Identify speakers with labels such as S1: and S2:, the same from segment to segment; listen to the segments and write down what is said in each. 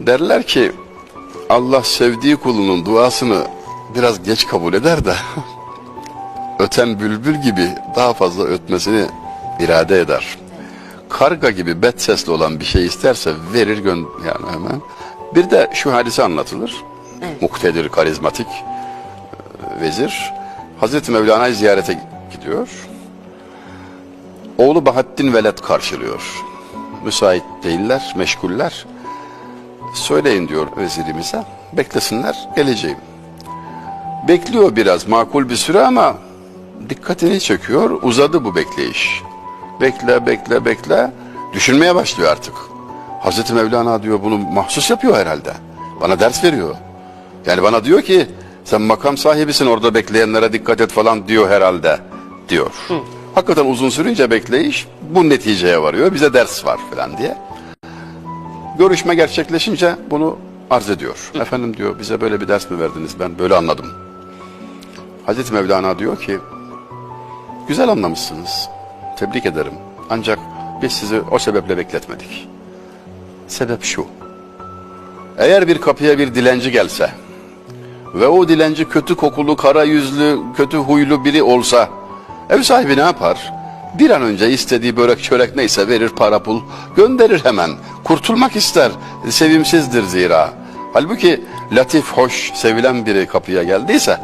S1: Derler ki Allah sevdiği kulunun duasını biraz geç kabul eder de öten bülbül gibi daha fazla ötmesini irade eder. Karga gibi bet sesli olan bir şey isterse verir yani hemen. Bir de şu hadise anlatılır. Muktedir, karizmatik e, vezir Hazreti Mevlana'yı ziyarete gidiyor. Oğlu Bahattin Veled karşılıyor. Müsait değiller, meşguller. Söyleyin diyor vezirimize. Beklesinler, geleceğim. Bekliyor biraz makul bir süre ama dikkatini çekiyor. Uzadı bu bekleyiş. Bekle, bekle, bekle. Düşünmeye başlıyor artık. Hazreti Mevlana diyor bunu mahsus yapıyor herhalde. Bana ders veriyor. Yani bana diyor ki sen makam sahibisin orada bekleyenlere dikkat et falan diyor herhalde diyor. Hakikaten uzun sürünce bekleyiş bu neticeye varıyor. Bize ders var falan diye. Görüşme gerçekleşince bunu arz ediyor. Efendim diyor bize böyle bir ders mi verdiniz ben böyle anladım. Hazreti Mevlana diyor ki güzel anlamışsınız. Tebrik ederim. Ancak biz sizi o sebeple bekletmedik. Sebep şu. Eğer bir kapıya bir dilenci gelse ve o dilenci kötü kokulu, kara yüzlü, kötü huylu biri olsa ev sahibi ne yapar? Bir an önce istediği börek çörek neyse verir para pul gönderir hemen. Kurtulmak ister. Sevimsizdir zira. Halbuki latif, hoş, sevilen biri kapıya geldiyse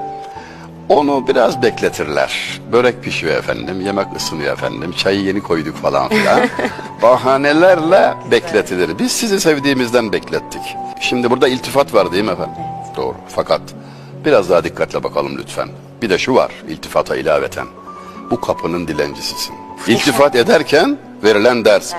S1: onu biraz bekletirler. Börek pişiyor efendim, yemek ısınıyor efendim, çayı yeni koyduk falan filan. Bahanelerle bekletilir. Biz sizi sevdiğimizden beklettik. Şimdi burada iltifat var değil mi efendim? Doğru. Fakat biraz daha dikkatle bakalım lütfen. Bir de şu var iltifata ilaveten. Bu kapının dilencisisin. İltifat ederken verilen ders.